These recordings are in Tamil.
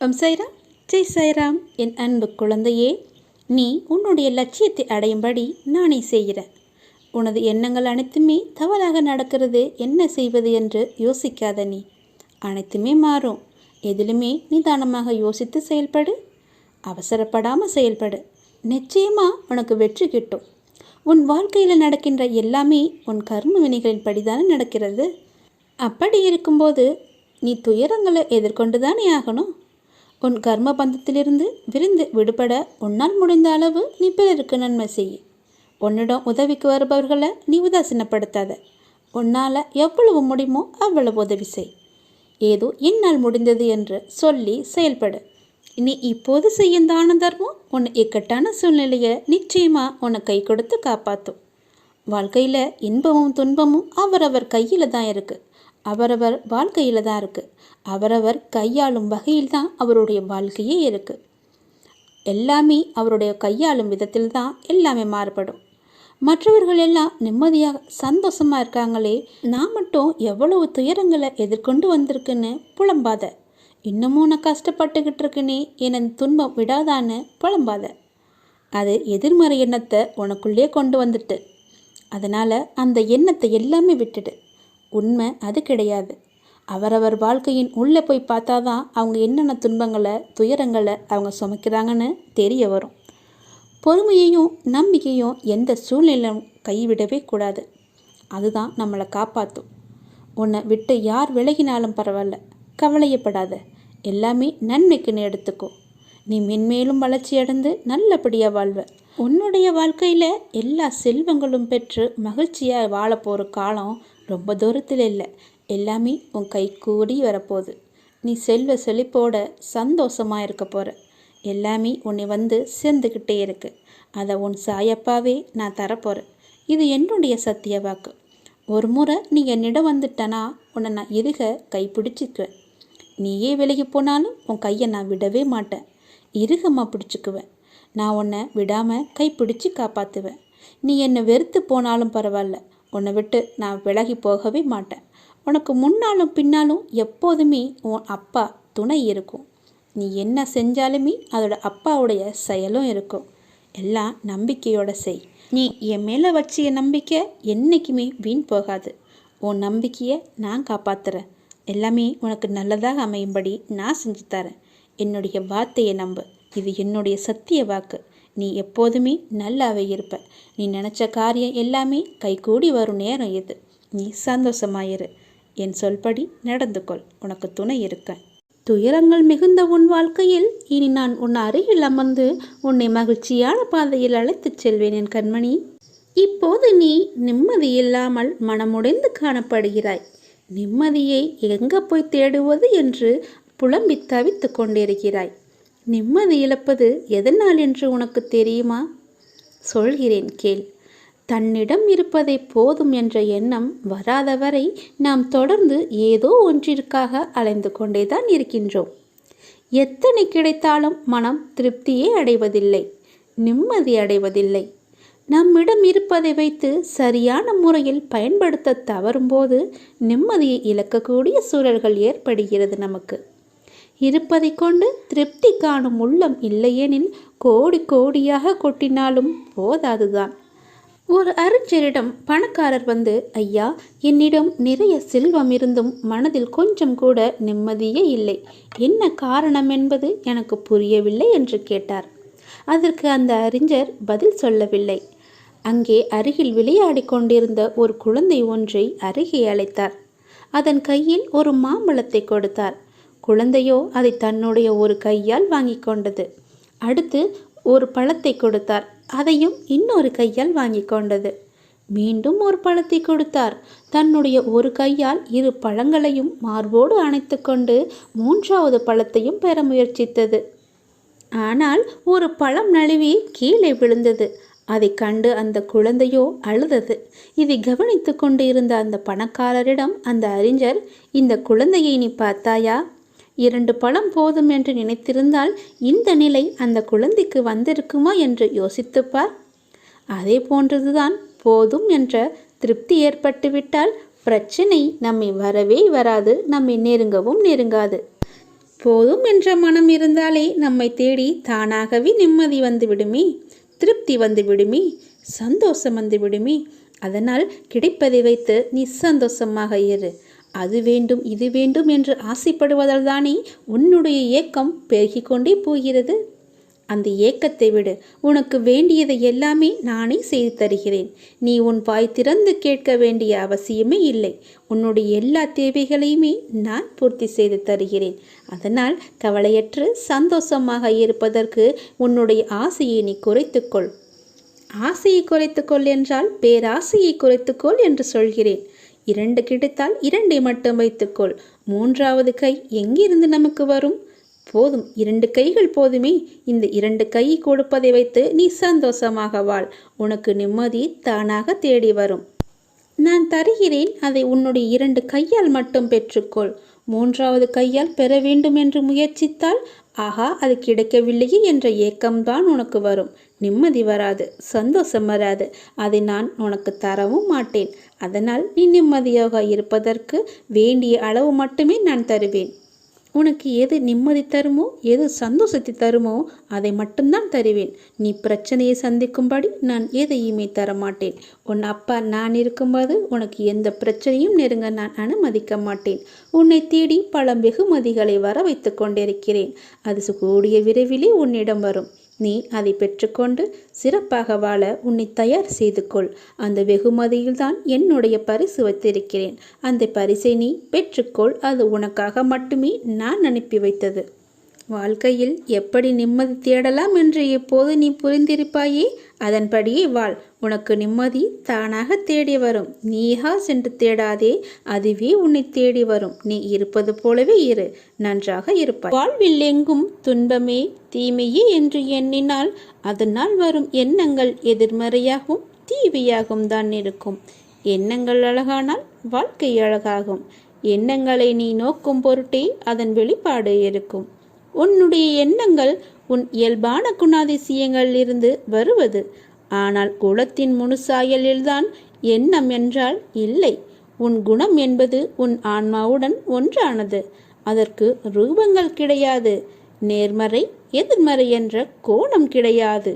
ஓம் சைராம் ஜெய் சைராம் என் அன்பு குழந்தையே நீ உன்னுடைய லட்சியத்தை அடையும்படி நானே செய்கிறேன். உனது எண்ணங்கள் அனைத்துமே தவறாக நடக்கிறது என்ன செய்வது என்று யோசிக்காத நீ. அனைத்துமே மாறும். எதிலுமே நிதானமாக யோசித்து செயல்படு. அவசரப்படாமல் செயல்படு. நிச்சயமாக உனக்கு வெற்றி கிட்டும். உன் வாழ்க்கையில் நடக்கின்ற எல்லாமே உன் கர்ம வினைகளின் படிதானே நடக்கிறது. அப்படி இருக்கும்போது நீ துயரங்களை எதிர்கொண்டு தானே ஆகணும்? உன் கர்ம பந்தத்திலிருந்து விருந்து விடுபட உன்னால் முடிந்த அளவு நீ பிறருக்கு நன்மை செய். உன்னிடம் உதவிக்கு வருபவர்களை நீ உதாசீனப்படுத்தாத. உன்னால் எவ்வளவு முடியுமோ அவ்வளவு உதவி செய். ஏதோ என்னால் முடிந்தது என்று சொல்லி செயல்படு. நீ இப்போது செய்யும் தான தர்மம் உன் இக்கட்டான சூழ்நிலையை நிச்சயமாக உன்னை கை கொடுத்து காப்பாற்றும் வாழ்க்கையில் இன்பமும் துன்பமும் அவரவர் கையில் தான் இருக்குது அவரவர் வாழ்க்கையில் தான் இருக்குது அவரவர் கையாளும் வகையில் தான் அவருடைய வாழ்க்கையே இருக்குது எல்லாமே அவருடைய கையாளும் விதத்தில் தான் எல்லாமே மாறுபடும். மற்றவர்கள் எல்லாம் நிம்மதியாக சந்தோஷமாக இருக்காங்களே நான் மட்டும் எவ்வளவு துயரங்களை எதிர்கொண்டு வந்திருக்குன்னு புலம்பாத. இன்னமும் நான் கஷ்டப்பட்டுக்கிட்டு இருக்கேனே என துன்பம் விடாதான்னு புலம்பாத. அது எதிர்மறை எண்ணத்தை உனக்குள்ளே கொண்டு வந்துட்டு. அதனால் அந்த எண்ணத்தை எல்லாமே விட்டுடு. உண்மை அது கிடையாது. அவரவர் வாழ்க்கையின் உள்ளே போய் பார்த்தா தான் அவங்க என்னென்ன துன்பங்களை துயரங்களை அவங்க சுமைக்கிறாங்கன்னு தெரிய வரும். பொறுமையையும் நம்பிக்கையும் எந்த சூழ்நிலையும் கைவிடவே கூடாது. அதுதான் நம்மளை காப்பாற்றும் உன்னை விட்டு யார் விலகினாலும் பரவாயில்ல கவலையப்படாத. எல்லாமே நன்மைக்குன்னு எடுத்துக்கோ. நீ மென்மேலும் வளர்ச்சி அடைந்து நல்லபடியாக வாழ்வ. உன்னுடைய வாழ்க்கையில் எல்லா செல்வங்களும் பெற்று மகிழ்ச்சியாக வாழ போகிற காலம் ரொம்ப தூரத்தில் இல்லை. எல்லாமே உன் கை கூடி வரப்போகுது. நீ செல்வ செழிப்போட சந்தோஷமாக இருக்க போகிற எல்லாமே உன்னை வந்து சேர்ந்துக்கிட்டே இருக்கு. அதை உன் சாயப்பாவே நான் தரப்போகிறேன் இது என்னுடைய சத்திய வாக்கு. ஒரு முறை நீ என்னிடம் வந்துட்டனா உன்னை நான் இருக கைப்பிடிச்சிக்குவேன். நீயே விலகி போனாலும் உன் கையை நான் விடவே மாட்டேன். இருகமாக பிடிச்சிக்குவேன். நான் உன்னை விடாமல் கைப்பிடிச்சு காப்பாற்றுவேன் நீ என்னை வெறுத்து போனாலும் பரவாயில்ல. உன்னை விட்டு நான் விலகி போகவே மாட்டேன். உனக்கு முன்னாலும் பின்னாலும் எப்போதுமே உன் அப்பா துணை இருக்கும். நீ என்ன செஞ்சாலுமே அதோட அப்பாவுடைய செயலும் இருக்கும். எல்லாம் நம்பிக்கையோட செய். நீ என் மேலே வச்சிய நம்பிக்கை என்றைக்குமே வீண் போகாது. உன் நம்பிக்கையை நான் காப்பாற்றுறேன் எல்லாமே உனக்கு நல்லதாக அமையும்படி நான் செஞ்சு தரேன். என்னுடைய வார்த்தையை நம்பு. இது என்னுடைய சத்திய வாக்கு. நீ எப்போதுமே நல்லாவே இருப்ப. நீ நினச்ச காரியம் எல்லாமே கைகூடி வரும் நேரம் இது. நீ சந்தோஷமாயிரு. என் சொல்படி நடந்து கொள். உனக்கு துணை இருக்கேன். துயரங்கள் மிகுந்த உன் வாழ்க்கையில் இனி நான் உன் அருகில் அமர்ந்து உன்னை மகிழ்ச்சியான பாதையில் அழைத்துச் செல்வேன் என் கண்மணி. இப்போது நீ நிம்மதி இல்லாமல் மனமுடைந்து காணப்படுகிறாய். நிம்மதியை எங்கே போய் தேடுவது என்று புலம்பி தவித்து கொண்டிருக்கிறாய். நிம்மதி இழப்பது எதனால் என்று உனக்கு தெரியுமா? சொல்கிறேன் கேள். தன்னிடம் இருப்பதை போதும் என்ற எண்ணம் வராதவரை நாம் தொடர்ந்து ஏதோ ஒன்றிற்காக அலைந்து கொண்டேதான் இருக்கின்றோம். எத்தனை கிடைத்தாலும் மனம் திருப்தியே அடைவதில்லை நிம்மதி அடைவதில்லை. நம்மிடம் இருப்பதை வைத்து சரியான முறையில் பயன்படுத்த தவறும்போது நிம்மதியை இழக்கக்கூடிய சூழல்கள் ஏற்படுகிறது நமக்கு. இருப்பதை கொண்டு திருப்தி காணும் உள்ளம் இல்லையெனில் கோடி கோடியாக கொட்டினாலும் போதாதுதான். ஒரு அறிஞரிடம் பணக்காரர் வந்து ஐயா என்னிடம் நிறைய செல்வம் இருந்தும் மனதில் கொஞ்சம் கூட நிம்மதியே இல்லை. என்ன காரணம் என்பது எனக்கு புரியவில்லை என்று கேட்டார். அதற்கு அந்த அறிஞர் பதில் சொல்லவில்லை. அங்கே அருகில் விளையாடி கொண்டிருந்த ஒரு குழந்தை ஒன்றை அருகே அழைத்தார். அதன் கையில் ஒரு மாம்பழத்தை கொடுத்தார். குழந்தையோ அதை தன்னுடைய ஒரு கையால் வாங்கி கொண்டது. அடுத்து ஒரு பழத்தை கொடுத்தார். அதையும் இன்னொரு கையால் வாங்கி கொண்டது. மீண்டும் ஒரு பழத்தை கொடுத்தார். தன்னுடைய ஒரு கையால் இரு பழங்களையும் மார்போடு அணைத்து கொண்டு மூன்றாவது பழத்தையும் பெற முயற்சித்தது. ஆனால் ஒரு பழம் நழுவி கீழே விழுந்தது. அதை கண்டு அந்த குழந்தையோ அழுதது. இதை கவனித்து கொண்டு இருந்த அந்த பணக்காரரிடம் அந்த அறிஞர் இந்த குழந்தையை நீ பார்த்தாயா? இரண்டு பழம் போதும் என்று நினைத்திருந்தால் இந்த நிலை அந்த குழந்தைக்கு வந்திருக்குமா என்று யோசித்துப்பார். அதே போன்றதுதான் போதும் என்ற திருப்தி ஏற்பட்டுவிட்டால் பிரச்சனை நம்மை வரவே வராது நம்மை நெருங்கவும் நெருங்காது. போதும் என்ற மனம் இருந்தாலே நம்மை தேடி தானாகவே நிம்மதி வந்து விடுமே திருப்தி வந்து விடுமே சந்தோஷம் வந்து விடுமே அதனால் கிடைப்பதை வைத்து நிசந்தோஷமாக இரு. அது வேண்டும் இது வேண்டும் என்று ஆசைப்படுவதால் தானே உன்னுடைய ஏக்கம் பெருகிக் கொண்டே போகிறது. அந்த ஏக்கத்தை விடு. உனக்கு வேண்டியதை எல்லாமே நானே செய்து தருகிறேன். நீ உன் வாய் திறந்து கேட்க வேண்டிய அவசியமே இல்லை. உன்னுடைய எல்லா தேவைகளையுமே நான் பூர்த்தி செய்து தருகிறேன். அதனால் கவலையற்று சந்தோஷமாக இருப்பதற்கு உன்னுடைய ஆசையை நீ குறைத்துக்கொள். ஆசையை குறைத்துக்கொள் என்றால் பேராசையை குறைத்துக்கொள் என்று சொல்கிறேன். இரண்டு கிடைத்தால் இரண்டை மட்டும் வைத்துக்கொள். மூன்றாவது கை எங்கிருந்து நமக்கு வரும்? போதும் இரண்டு கைகள் போதுமே. இந்த இரண்டு கை கொடுப்பதை வைத்து நீ சந்தோஷமாக வாழ். உனக்கு நிம்மதி தானாக தேடி வரும். நான் தருகிறேன் அதை உன்னுடைய இரண்டு கையால் மட்டும் பெற்றுக்கொள். மூன்றாவது கையால் பெற வேண்டும் என்று முயற்சித்தால் ஆஹா அது கிடைக்கவில்லையே என்ற ஏக்கம்தான் உனக்கு வரும். நிம்மதி வராது சந்தோஷம் வராது. அதை நான் உனக்கு தரவும் மாட்டேன். அதனால் நீ நிம்மதியாக இருப்பதற்கு வேண்டிய அளவு மட்டுமே நான் தருவேன். உனக்கு எது நிம்மதி தருமோ எது சந்தோஷத்தை தருமோ அதை மட்டும்தான் தருவேன். நீ பிரச்சனையை சந்திக்கும்படி நான் எதையுமே தரமாட்டேன். உன் அப்பா நான் இருக்கும்போது உனக்கு எந்த பிரச்சனையும் நெருங்க நான் அனுமதிக்க மாட்டேன். உன்னை தேடி பல வெகுமதிகளை வர வைத்து கொண்டிருக்கிறேன். அது கூடிய விரைவிலே உன்னிடம் வரும். நீ அதை பெற்றுக்கொண்டு சிறப்பாக வாழ உன்னை தயார் செய்து கொள் அந்த வெகுமதியில்தான் என்னுடைய பரிசு வைத்திருக்கிறேன். அந்த பரிசை நீ பெற்றுக்கொள். அது உனக்காக மட்டுமே நான் அனுப்பி வைத்தது. வாழ்க்கையில் எப்படி நிம்மதி தேடலாம் என்று எப்போது நீ புரிந்திருப்பாயே? அதன்படியே வாழ் உனக்கு நிம்மதி தானாக தேடி வரும். நீஹா சென்று தேடாதே அதுவே உன்னை தேடி வரும். நீ இருப்பது போலவே இரு. நன்றாக இருப்பாய். வாழ்வில் எங்கும் துன்பமே தீமையே என்று எண்ணினால் அதனால் வரும் எண்ணங்கள் எதிர்மறையாகவும் தீவியாகவும் தான் இருக்கும். எண்ணங்கள் அழகானால் வாழ்க்கை அழகாகும். எண்ணங்களை நீ நோக்கும் பொருட்டே அதன் வெளிப்பாடு இருக்கும். உன்னுடைய எண்ணங்கள் உன் இயல்பான குணாதிசயங்களிலிருந்து வருவது. ஆனால் குலத்தின் முனுசாயலில்தான் எண்ணம் என்றால் இல்லை. உன் குணம் என்பது உன் ஆன்மாவுடன் ஒன்றானது. அதற்கு ரூபங்கள் கிடையாது. நேர்மறை எதிர்மறை என்ற கோணம் கிடையாது.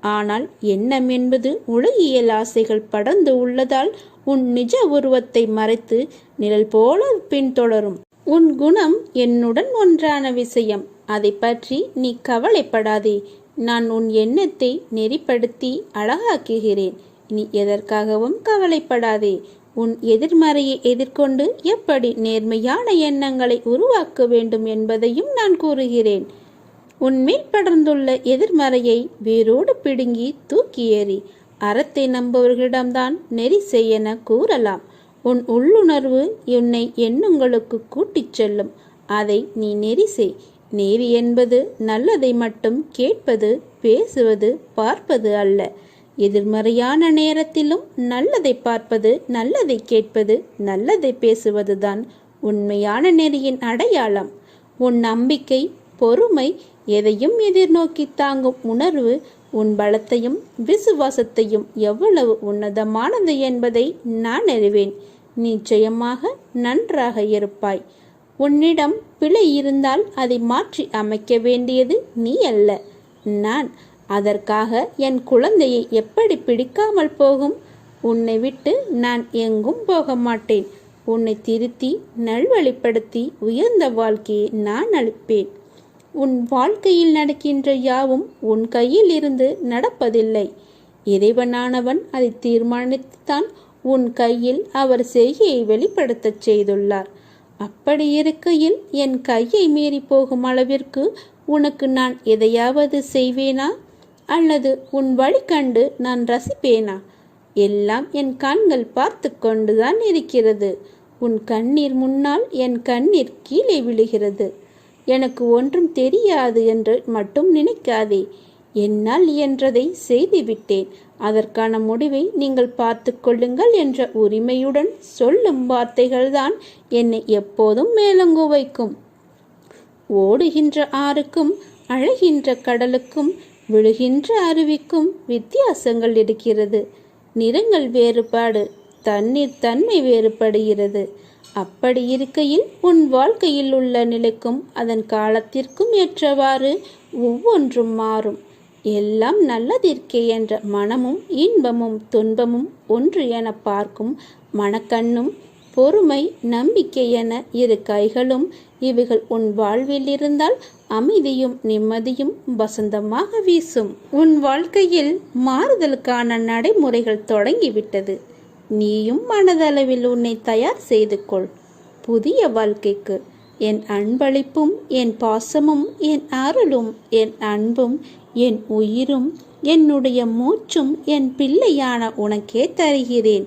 ஆனால் எண்ணம் என்பது உலகியல் ஆசைகள் படர்ந்து உள்ளதால் உன் நிஜ உருவத்தை மறைத்து நிழல் போல பின்தொடரும். உன் குணம் என்னுடன் ஒன்றான விஷயம். அதை பற்றி நீ கவலைப்படாதே. நான் உன் எண்ணத்தை நெறிப்படுத்தி அழகாக்குகிறேன். நீ எதற்காகவும் கவலைப்படாதே. உன் எதிர்மறையை எதிர்கொண்டு எப்படி நேர்மையான எண்ணங்களை உருவாக்க வேண்டும் என்பதையும் நான் கூறுகிறேன். உன்மேல் படர்ந்துள்ள எதிர்மறையை வேரோடு பிடுங்கி தூக்கி ஏறி அறத்தை நம்பவர்களிடம்தான் நெறி செய்யென கூறலாம். உன் உள்ளுணர்வு உன்னை எண்ணங்களுக்கு கூட்டிச் செல்லும். அதை நீ நெறி செய். நீதி என்பது நல்லதை மட்டும் கேட்பது பேசுவது பார்ப்பது அல்ல. எதிர்மறையான நேரத்திலும் நல்லதை பார்ப்பது நல்லதை கேட்பது நல்லதை பேசுவதுதான் உண்மையான நெறியின் அடையாளம். உன் நம்பிக்கை பொறுமை எதையும் எதிர்நோக்கி தாங்கும் உணர்வு உன் பலத்தையும் விசுவாசத்தையும் எவ்வளவு உன்னதமானது என்பதை நான் அறிவேன். நிச்சயமாக நன்றாக இருப்பாய். உன்னிடம் பிழை இருந்தால் அதை மாற்றி அமைக்க வேண்டியது நீ அல்ல. நான் அதற்காக என் குழந்தையை எப்படி பிடிக்காமல் போகும்? உன்னை விட்டு நான் எங்கும் போக மாட்டேன். உன்னை திருத்தி நல்வழிப்படுத்தி உயர்ந்த வாழ்க்கையை நான் அளிப்பேன். உன் வாழ்க்கையில் நடக்கின்ற யாவும் உன் கையில் இருந்து நடப்பதில்லை. இறைவனானவன் அதை தீர்மானித்துத்தான் உன் கையில் அவர் செய்கையை வெளிப்படுத்தச் செய்துள்ளார். அப்படி இருக்கையில் என் கையை மீறி போகும் அளவிற்கு உனக்கு நான் எதையாவது செய்வேனா? அல்லது உன் வழி கண்டு நான் ரசிப்பேனா? எல்லாம் என் கண்கள் பார்த்து கொண்டுதான் இருக்கிறது. உன் கண்ணீர் முன்னால் என் கண்ணீர் கீழே விழுகிறது. எனக்கு ஒன்றும் தெரியாது என்று மட்டும் நினைக்காதே. என்னால் இயன்றதை செய்துவிட்டேன். அதற்கான முடிவை நீங்கள் பார்த்து கொள்ளுங்கள் என்ற உரிமையுடன் சொல்லும் வார்த்தைகள்தான் என்னை எப்போதும் மேலங்கு வைக்கும். ஓடுகின்ற ஆறுக்கும் அழகின்ற கடலுக்கும் விழுகின்ற அருவிக்கும் வித்தியாசங்கள் இருக்கிறது. நிறங்கள் வேறுபாடு தண்ணீர் தன்மை வேறுபடுகிறது. அப்படி இருக்கையில் உன் வாழ்க்கையில் உள்ள நிலைக்கும் அதன் காலத்திற்கும் ஏற்றவாறு ஒவ்வொன்றும் மாறும். எல்லாம் நல்லதிற்கே என்ற மனமும் இன்பமும் துன்பமும் ஒன்று என பார்க்கும் மனக்கண்ணும் பொறுமை நம்பிக்கை என இரு கைகளும் இவைகள் உன் வாழ்வில் இருந்தால் அமைதியும் நிம்மதியும் வசந்தமாக வீசும். உன் வாழ்க்கையில் மாறுதலுக்கான நடைமுறைகள் தொடங்கிவிட்டது. நீயும் மனதளவில் உன்னை தயார் செய்து கொள். புதிய வாழ்க்கைக்கு என் அன்பளிப்பும் என் பாசமும் என் அருளும் என் அன்பும் என் உயிரும் என்னுடைய மூச்சும் என் பிள்ளையான உனக்கே தருகிறேன்.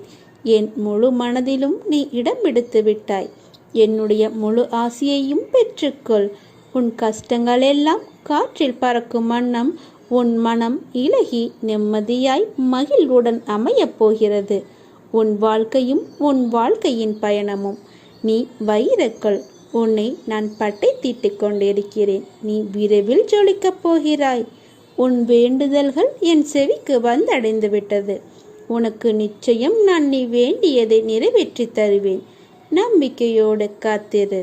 என் முழு மனதிலும் நீ இடம் பிடித்து விட்டாய். என்னுடைய முழு ஆசையையும் பெற்றுக்கொள். உன் கஷ்டங்களெல்லாம் காற்றில் பறக்கும் வண்ணம் உன் மனம் இலகி நிம்மதியாய் மகிழ்வுடன் அமையப் போகிறது. உன் வாழ்க்கையும் உன் வாழ்க்கையின் பயணமும். நீ வைரக்கல். உன்னை நான் பட்டை தீட்டிக் கொண்டிருக்கிறேன். நீ விரைவில் ஜொலிக்கப் போகிறாய். உன் வேண்டுதல்கள் என் செவிக்கு வந்தடைந்து விட்டது. உனக்கு நிச்சயம் நான் நீ வேண்டியதை நிறைவேற்றி தருவேன். நம்பிக்கையோடு காத்திரு.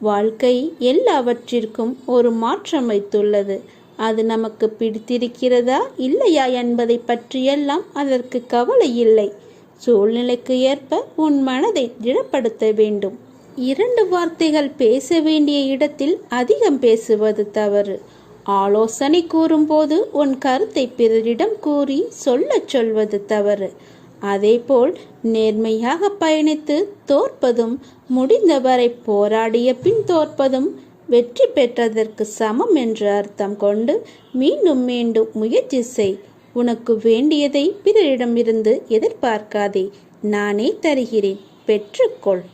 வாழ்க்கை எல்லாவற்றிற்கும் ஒரு மாற்றம் வைத்துள்ளது. அது நமக்கு பிடித்திருக்கிறதா இல்லையா என்பதை பற்றியெல்லாம் அதற்கு கவலை இல்லை. சூழ்நிலைக்கு ஏற்ப உன் மனதை திடப்படுத்த வேண்டும். இரண்டு வார்த்தைகள் பேச வேண்டிய இடத்தில் அதிகம் பேசுவது தவறு. ஆலோசனை கூறும்போது உன் கருத்தை பிறரிடம் கூறி சொல்லச் சொல்வது தவறு. அதேபோல் நேர்மையாக பயணித்து தோற்பதும் முடிந்தவரை போராடிய பின் தோற்பதும் வெற்றி பெற்றதற்கு சமம் என்று அர்த்தம் கொண்டு மீண்டும் மீண்டும் முயற்சி செய். உனக்கு வேண்டியதை பிறரிடமிருந்து எதிர்பார்க்காதே. நானே தருகிறேன். பெற்றுக்கொள்.